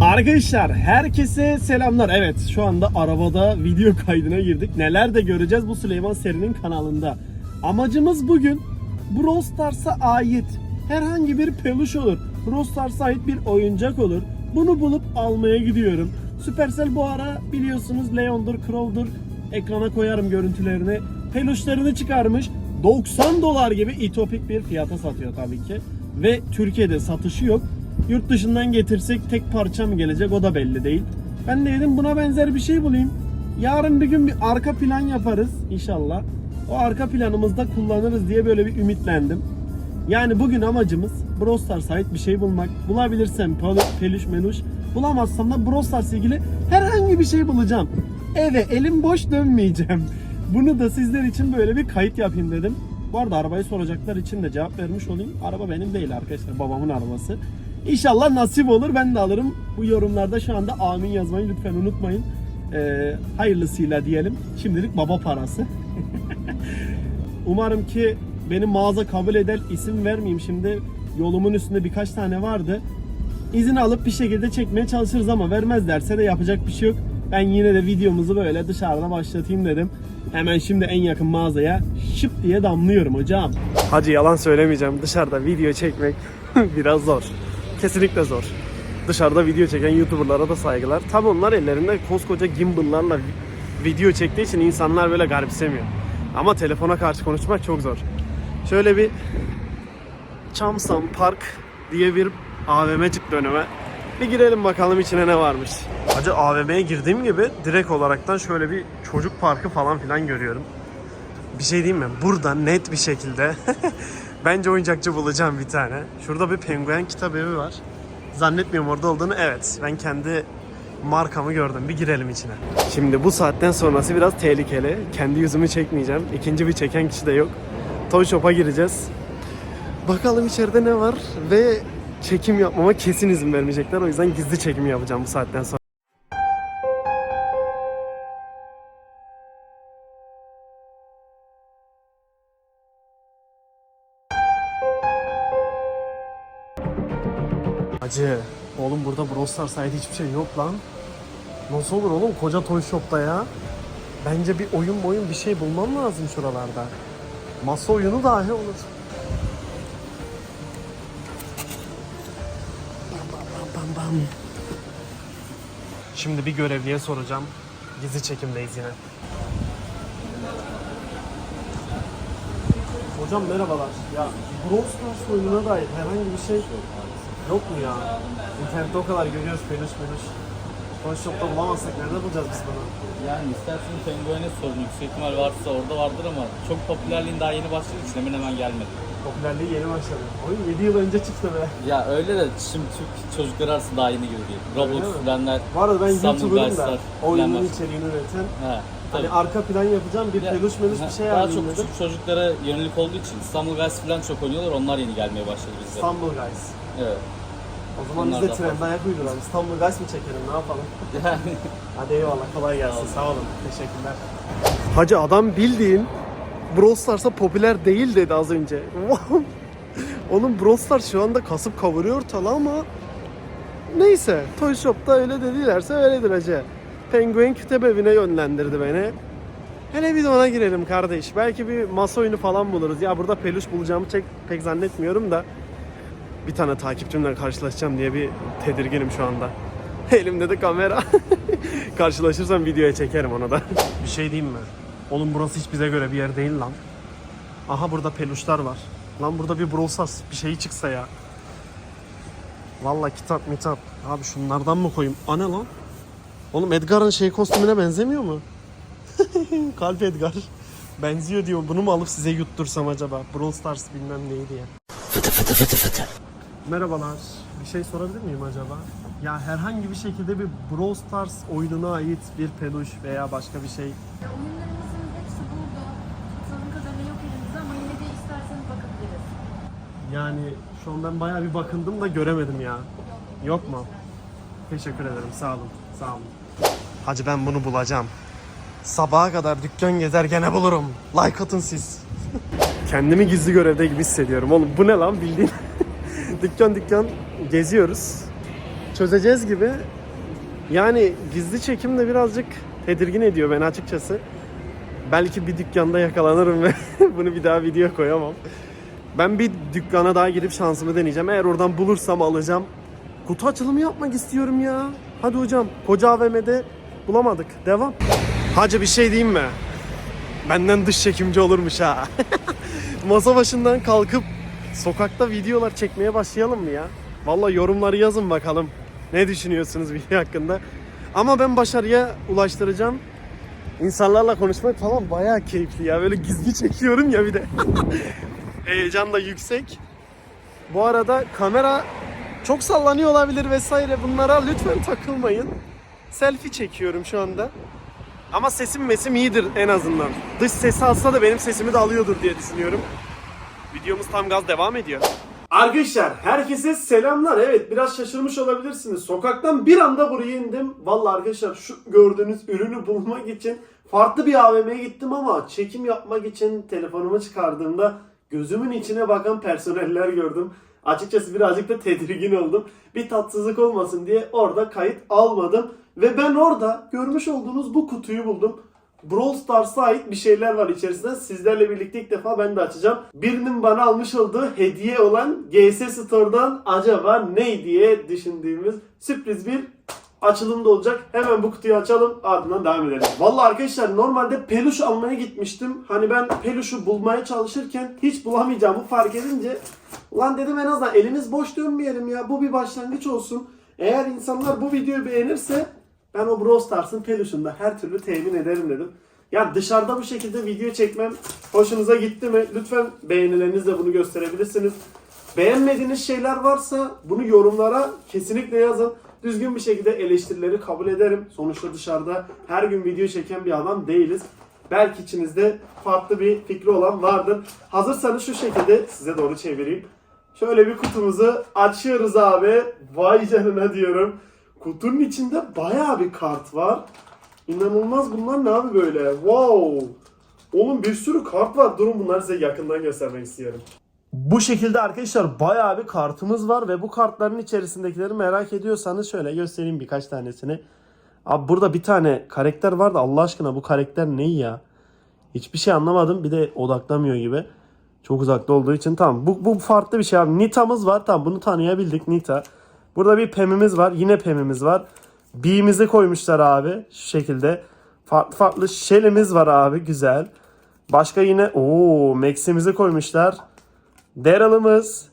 Arkadaşlar herkese selamlar. Evet şu anda arabada video kaydına girdik. Neler de göreceğiz bu Süleyman Seri'nin kanalında. Amacımız bugün Brawl Stars'a ait herhangi bir peluş olur. Brawl Stars'a ait bir oyuncak olur. Bunu bulup almaya gidiyorum. Supercell bu ara biliyorsunuz Leon'dur, Crow'dur. Ekrana koyarım görüntülerini. Peluşlarını çıkarmış. 90 dolar gibi itopik bir fiyata satıyor tabii ki. Ve Türkiye'de satışı yok. Yurt dışından getirsek tek parça mı gelecek o da belli değil. Ben de dedim buna benzer bir şey bulayım. Yarın bir gün bir arka plan yaparız inşallah. O arka planımızda kullanırız diye böyle bir ümitlendim. Yani bugün amacımız Brawl Stars'a ait bir şey bulmak. Bulabilirsem pel- peluş meluş. Bulamazsam da Brawl Stars ilgili herhangi bir şey bulacağım. Eve elim boş dönmeyeceğim. Bunu da sizler için böyle bir kayıt yapayım dedim. Bu arada arabayı soracaklar için de cevap vermiş olayım. Araba benim değil arkadaşlar. Babamın arabası. İnşallah nasip olur ben de alırım. Bu yorumlarda şu anda amin yazmayı lütfen unutmayın. Ee, hayırlısıyla diyelim. Şimdilik baba parası. Umarım ki benim mağaza kabul eder. isim vermeyeyim şimdi. Yolumun üstünde birkaç tane vardı. İzin alıp bir şekilde çekmeye çalışırız ama vermez derse de yapacak bir şey yok. Ben yine de videomuzu böyle dışarıda başlatayım dedim. Hemen şimdi en yakın mağazaya şıp diye damlıyorum hocam. Hacı yalan söylemeyeceğim. Dışarıda video çekmek biraz zor. Kesinlikle zor. Dışarıda video çeken YouTuber'lara da saygılar. Tabi onlar ellerinde koskoca gimbal'larla vi- video çektiği için insanlar böyle garipsemiyor. Ama telefona karşı konuşmak çok zor. Şöyle bir Çamsam Park diye bir AVM çıktı önüme. Bir girelim bakalım içine ne varmış. Hacı AVM'ye girdiğim gibi direkt olaraktan şöyle bir çocuk parkı falan filan görüyorum. Bir şey diyeyim mi? Burada net bir şekilde bence oyuncakçı bulacağım bir tane. Şurada bir penguen kitap evi var. Zannetmiyorum orada olduğunu. Evet ben kendi markamı gördüm. Bir girelim içine. Şimdi bu saatten sonrası biraz tehlikeli. Kendi yüzümü çekmeyeceğim. İkinci bir çeken kişi de yok. Toy Shop'a gireceğiz. Bakalım içeride ne var ve çekim yapmama kesin izin vermeyecekler. O yüzden gizli çekim yapacağım bu saatten sonra. Hacı, oğlum burada Brawl Stars hiçbir şey yok lan. Nasıl olur oğlum koca Toy Shop'ta ya? Bence bir oyun oyun bir şey bulmam lazım şuralarda. Masa oyunu dahi olur. Bam bam bam. Şimdi bir görevliye soracağım. Gizli çekimdeyiz yine. Hocam merhabalar. Ya Brawl Stars oyununa dair herhangi bir şey yok mu ya? İnternette o kadar görüyoruz peluş peluş. Toy Shop'ta bulamazsak nerede bulacağız biz bunu? Yani istersen penguene sorun. Yüksek ihtimal varsa orada vardır ama çok popülerliğin daha yeni başladığı için hemen hemen gelmedi. Popülerliği yeni başladı. Oyun 7 yıl önce çıktı be. Ya öyle de şimdi Türk çocukları arasında daha yeni girdi. Roblox mi? Bu arada ben Stumble YouTuber'ım da Guys'lar oyunun içeriğini üreten. He. Hani tabii. arka plan yapacağım bir Ya, peluş meluş bir şey Daha ayarlayayım çok dedim. küçük çocuklara yönelik olduğu için İstanbul Guys falan çok oynuyorlar. Onlar yeni gelmeye başladı bizde. İstanbul Guys. Evet. O zaman Onlar biz de da trende ayak uyduralım. İstanbul Guys mı çekelim ne yapalım? Yani Hadi eyvallah kolay gelsin sağ olun. Teşekkürler. Hacı adam bildiğin Brawl Stars'a popüler değil dedi az önce. Onun Brawl Stars şu anda kasıp kavuruyor ortalığı ama neyse Toy Shop'ta öyle dedilerse öyledir hacı. Penguin Kütüp Evi'ne yönlendirdi beni. Hele bir de ona girelim kardeş. Belki bir masa oyunu falan buluruz. Ya burada peluş bulacağımı pek, pek zannetmiyorum da bir tane takipçimle karşılaşacağım diye bir tedirginim şu anda. Elimde de kamera. Karşılaşırsam videoya çekerim onu da. bir şey diyeyim mi? Oğlum burası hiç bize göre bir yer değil lan. Aha burada peluşlar var. Lan burada bir Brawl Stars bir şey çıksa ya. Vallahi kitap mitap. Abi şunlardan mı koyayım? A ne lan? Oğlum Edgar'ın şey kostümüne benzemiyor mu? Kalp Edgar. Benziyor diyor. Bunu mu alıp size yuttursam acaba? Brawl Stars bilmem neydi ya. Merhabalar. Bir şey sorabilir miyim acaba? Ya herhangi bir şekilde bir Brawl Stars oyununa ait bir peluş veya başka bir şey. Oyunlarımızın hepsi burada. Sanırım kadarıyla yok elimizde ama yine de isterseniz bakabiliriz. Yani şu an ben bayağı bir bakındım da göremedim ya. Yok mu? Teşekkür ederim. Sağ olun. Sağ olun. Hacı ben bunu bulacağım. Sabaha kadar dükkan gezer gene bulurum. Like atın siz. Kendimi gizli görevde gibi hissediyorum oğlum. Bu ne lan bildiğin? dükkan dükkan geziyoruz. çözeceğiz gibi. Yani gizli çekim de birazcık tedirgin ediyor beni açıkçası. Belki bir dükkanda yakalanırım ve bunu bir daha video koyamam. Ben bir dükkana daha girip şansımı deneyeceğim. Eğer oradan bulursam alacağım. Kutu açılımı yapmak istiyorum ya. Hadi hocam. Koca AVM'de bulamadık. Devam. Hacı bir şey diyeyim mi? Benden dış çekimci olurmuş ha. Masa başından kalkıp sokakta videolar çekmeye başlayalım mı ya? Vallahi yorumları yazın bakalım. Ne düşünüyorsunuz video hakkında? Ama ben başarıya ulaştıracağım. İnsanlarla konuşmak falan bayağı keyifli ya. Böyle gizli çekiyorum ya bir de. Heyecan da yüksek. Bu arada kamera çok sallanıyor olabilir vesaire. Bunlara lütfen takılmayın. Selfie çekiyorum şu anda. Ama sesim mesim iyidir en azından. Dış sesi alsa da benim sesimi de alıyordur diye düşünüyorum. Videomuz tam gaz devam ediyor. Arkadaşlar herkese selamlar. Evet biraz şaşırmış olabilirsiniz. Sokaktan bir anda buraya indim. Vallahi arkadaşlar şu gördüğünüz ürünü bulmak için farklı bir AVM'ye gittim ama çekim yapmak için telefonumu çıkardığımda gözümün içine bakan personeller gördüm. Açıkçası birazcık da tedirgin oldum. Bir tatsızlık olmasın diye orada kayıt almadım. Ve ben orada görmüş olduğunuz bu kutuyu buldum. Brawl Stars'a ait bir şeyler var içerisinde. Sizlerle birlikte ilk defa ben de açacağım. Birinin bana almış olduğu hediye olan GS Store'dan acaba ne diye düşündüğümüz sürpriz bir açılım da olacak. Hemen bu kutuyu açalım ardından devam edelim. Vallahi arkadaşlar normalde peluş almaya gitmiştim. Hani ben peluşu bulmaya çalışırken hiç bulamayacağımı fark edince Ulan dedim en azından elimiz boş dönmeyelim ya. Bu bir başlangıç olsun. Eğer insanlar bu videoyu beğenirse ben o Brawl Stars'ın peluşunu her türlü temin ederim dedim. Ya dışarıda bu şekilde video çekmem hoşunuza gitti mi? Lütfen beğenilerinizle bunu gösterebilirsiniz. Beğenmediğiniz şeyler varsa bunu yorumlara kesinlikle yazın. Düzgün bir şekilde eleştirileri kabul ederim. Sonuçta dışarıda her gün video çeken bir adam değiliz. Belki içinizde farklı bir fikri olan vardır. Hazırsanız şu şekilde size doğru çevireyim. Şöyle bir kutumuzu açıyoruz abi. Vay canına diyorum. Kutunun içinde bayağı bir kart var. İnanılmaz bunlar ne abi böyle? Wow. Oğlum bir sürü kart var. Durun bunları size yakından göstermek istiyorum. Bu şekilde arkadaşlar bayağı bir kartımız var ve bu kartların içerisindekileri merak ediyorsanız şöyle göstereyim birkaç tanesini. Abi burada bir tane karakter var da Allah aşkına bu karakter ne ya? Hiçbir şey anlamadım. Bir de odaklamıyor gibi. Çok uzakta olduğu için tamam. Bu, bu farklı bir şey abi. Nita'mız var. Tamam bunu tanıyabildik Nita. Burada bir Pem'imiz var. Yine Pem'imiz var. B'imizi koymuşlar abi. Şu şekilde. Farklı farklı Shell'imiz var abi. Güzel. Başka yine o Max'imizi koymuşlar. Daryl'ımız.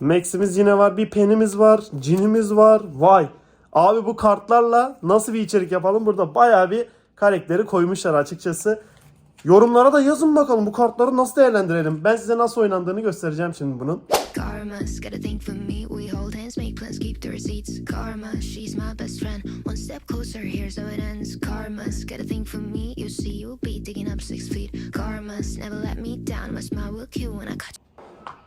Max'imiz yine var. Bir penimiz var. Cinimiz var. Vay. Abi bu kartlarla nasıl bir içerik yapalım? Burada bayağı bir karakteri koymuşlar açıkçası. Yorumlara da yazın bakalım bu kartları nasıl değerlendirelim. Ben size nasıl oynandığını göstereceğim şimdi bunun. Karma's got a thing for me. We hold hands, make plans, keep the receipts. Karma, she's my best friend. One step closer, here's how it ends. Karma's got a thing for me. You see, you'll be digging up six feet. Karma's never let me down. My smile will kill when I cut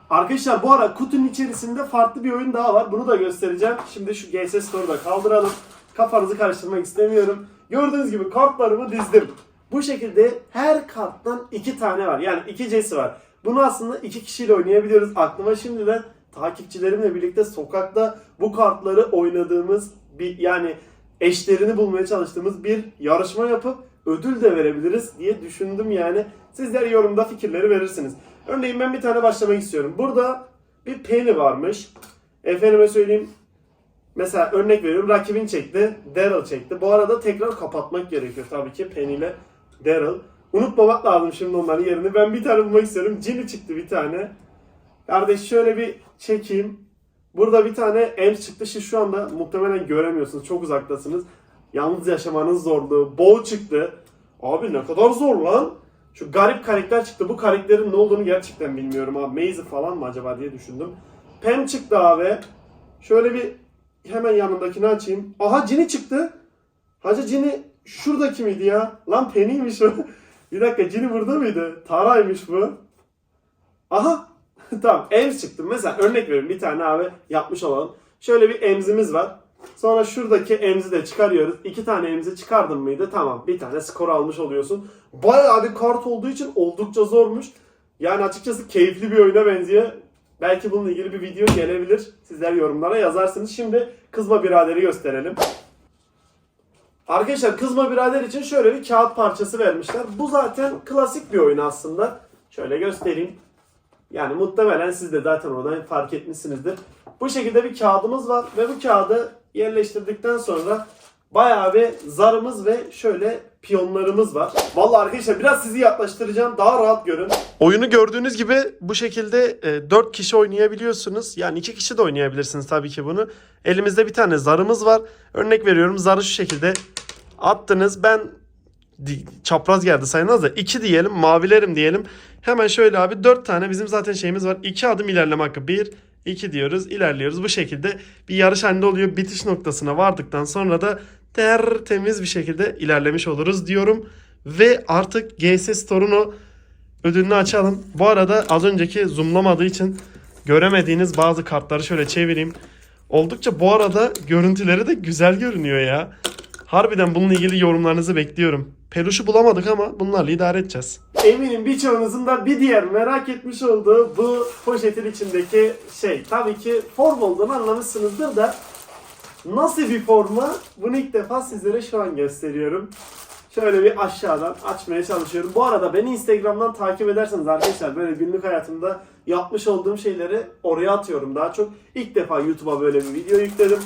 Arkadaşlar bu ara kutunun içerisinde farklı bir oyun daha var. Bunu da göstereceğim. Şimdi şu GS Store'u da kaldıralım. Kafanızı karıştırmak istemiyorum. Gördüğünüz gibi kartlarımı dizdim. Bu şekilde her karttan iki tane var. Yani iki C'si var. Bunu aslında iki kişiyle oynayabiliyoruz. Aklıma şimdiden takipçilerimle birlikte sokakta bu kartları oynadığımız bir yani eşlerini bulmaya çalıştığımız bir yarışma yapıp ödül de verebiliriz diye düşündüm yani. Sizler yorumda fikirleri verirsiniz. Örneğin ben bir tane başlamak istiyorum. Burada bir Penny varmış. Efendime söyleyeyim Mesela örnek veriyorum rakibin çekti, Daryl çekti. Bu arada tekrar kapatmak gerekiyor tabii ki Penny ile Daryl. Unutmamak lazım şimdi onların yerini. Ben bir tane bulmak istiyorum. Ginny çıktı bir tane. Kardeş şöyle bir çekeyim. Burada bir tane Ems çıktı. Siz şu anda muhtemelen göremiyorsunuz. Çok uzaktasınız. Yalnız yaşamanın zorluğu. Bo çıktı. Abi ne kadar zor lan. Şu garip karakter çıktı. Bu karakterin ne olduğunu gerçekten bilmiyorum abi. Maze falan mı acaba diye düşündüm. Pam çıktı abi. Şöyle bir hemen yanındakini açayım. Aha Cini çıktı. Hacı Cini şuradaki miydi ya? Lan Penny'ymiş o. bir dakika Cini burada mıydı? Tara'ymış bu. Aha. tamam Ems çıktı. Mesela örnek veriyorum bir tane abi yapmış olalım. Şöyle bir emzimiz var. Sonra şuradaki emzi de çıkarıyoruz. İki tane emzi çıkardın mıydı? Tamam bir tane skor almış oluyorsun. Bayağı bir kart olduğu için oldukça zormuş. Yani açıkçası keyifli bir oyuna benziyor. Belki bununla ilgili bir video gelebilir. Sizler yorumlara yazarsınız. Şimdi kızma biraderi gösterelim. Arkadaşlar kızma birader için şöyle bir kağıt parçası vermişler. Bu zaten klasik bir oyun aslında. Şöyle göstereyim. Yani muhtemelen siz de zaten oradan fark etmişsinizdir. Bu şekilde bir kağıdımız var ve bu kağıdı yerleştirdikten sonra bayağı bir zarımız ve şöyle piyonlarımız var. Vallahi arkadaşlar biraz sizi yaklaştıracağım. Daha rahat görün. Oyunu gördüğünüz gibi bu şekilde 4 kişi oynayabiliyorsunuz. Yani 2 kişi de oynayabilirsiniz tabii ki bunu. Elimizde bir tane zarımız var. Örnek veriyorum zarı şu şekilde attınız. Ben çapraz geldi sayılmaz da 2 diyelim mavilerim diyelim. Hemen şöyle abi 4 tane bizim zaten şeyimiz var. 2 adım ilerleme hakkı. 1 2 diyoruz ilerliyoruz. Bu şekilde bir yarış halinde oluyor. Bitiş noktasına vardıktan sonra da tertemiz bir şekilde ilerlemiş oluruz diyorum. Ve artık GS Store'un o ödülünü açalım. Bu arada az önceki zoomlamadığı için göremediğiniz bazı kartları şöyle çevireyim. Oldukça bu arada görüntüleri de güzel görünüyor ya. Harbiden bununla ilgili yorumlarınızı bekliyorum. Peluşu bulamadık ama bunlarla idare edeceğiz. Eminim birçoğunuzun da bir diğer merak etmiş olduğu bu poşetin içindeki şey. Tabii ki form olduğunu anlamışsınızdır da nasıl bir forma bunu ilk defa sizlere şu an gösteriyorum. Şöyle bir aşağıdan açmaya çalışıyorum. Bu arada beni Instagram'dan takip ederseniz arkadaşlar böyle günlük hayatımda yapmış olduğum şeyleri oraya atıyorum daha çok. İlk defa YouTube'a böyle bir video yükledim.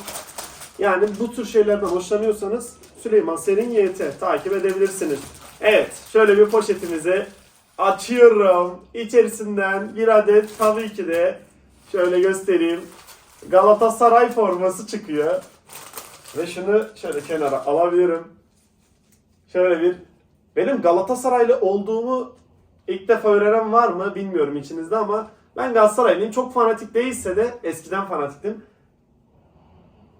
Yani bu tür şeylerden hoşlanıyorsanız Süleyman Serin YT takip edebilirsiniz. Evet şöyle bir poşetimizi açıyorum. İçerisinden bir adet tabii ki de şöyle göstereyim. Galatasaray forması çıkıyor. Ve şunu şöyle kenara alabilirim. Şöyle bir benim Galatasaraylı olduğumu ilk defa öğrenen var mı bilmiyorum içinizde ama ben Galatasaraylıyım. Çok fanatik değilse de eskiden fanatiktim.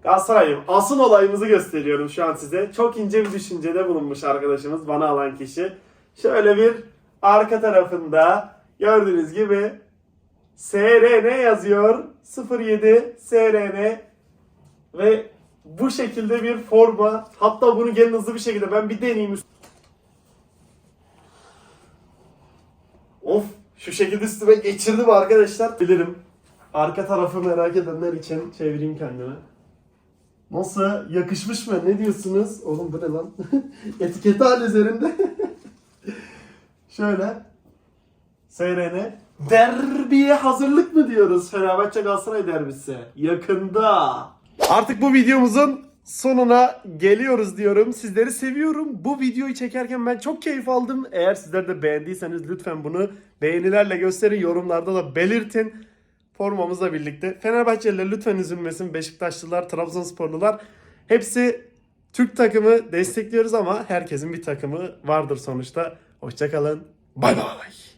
Galatasaraylıyım. Asıl olayımızı gösteriyorum şu an size. Çok ince bir düşüncede bulunmuş arkadaşımız bana alan kişi. Şöyle bir arka tarafında gördüğünüz gibi SRN yazıyor. 07 SRN ve bu şekilde bir forma. Hatta bunu gelin hızlı bir şekilde ben bir deneyeyim. Of şu şekilde üstüme geçirdim arkadaşlar. Bilirim. Arka tarafı merak edenler için çevireyim kendime. Nasıl? Yakışmış mı? Ne diyorsunuz? Oğlum bu ne lan? Etiketi hal üzerinde. Şöyle. SRN. Derbiye hazırlık mı diyoruz? Fenerbahçe Galatasaray derbisi. Yakında. Artık bu videomuzun sonuna geliyoruz diyorum. Sizleri seviyorum. Bu videoyu çekerken ben çok keyif aldım. Eğer sizler de beğendiyseniz lütfen bunu beğenilerle gösterin. Yorumlarda da belirtin. Formamızla birlikte. Fenerbahçeliler lütfen üzülmesin. Beşiktaşlılar, Trabzonsporlular. Hepsi Türk takımı destekliyoruz ama herkesin bir takımı vardır sonuçta. Hoşçakalın. Bay bay.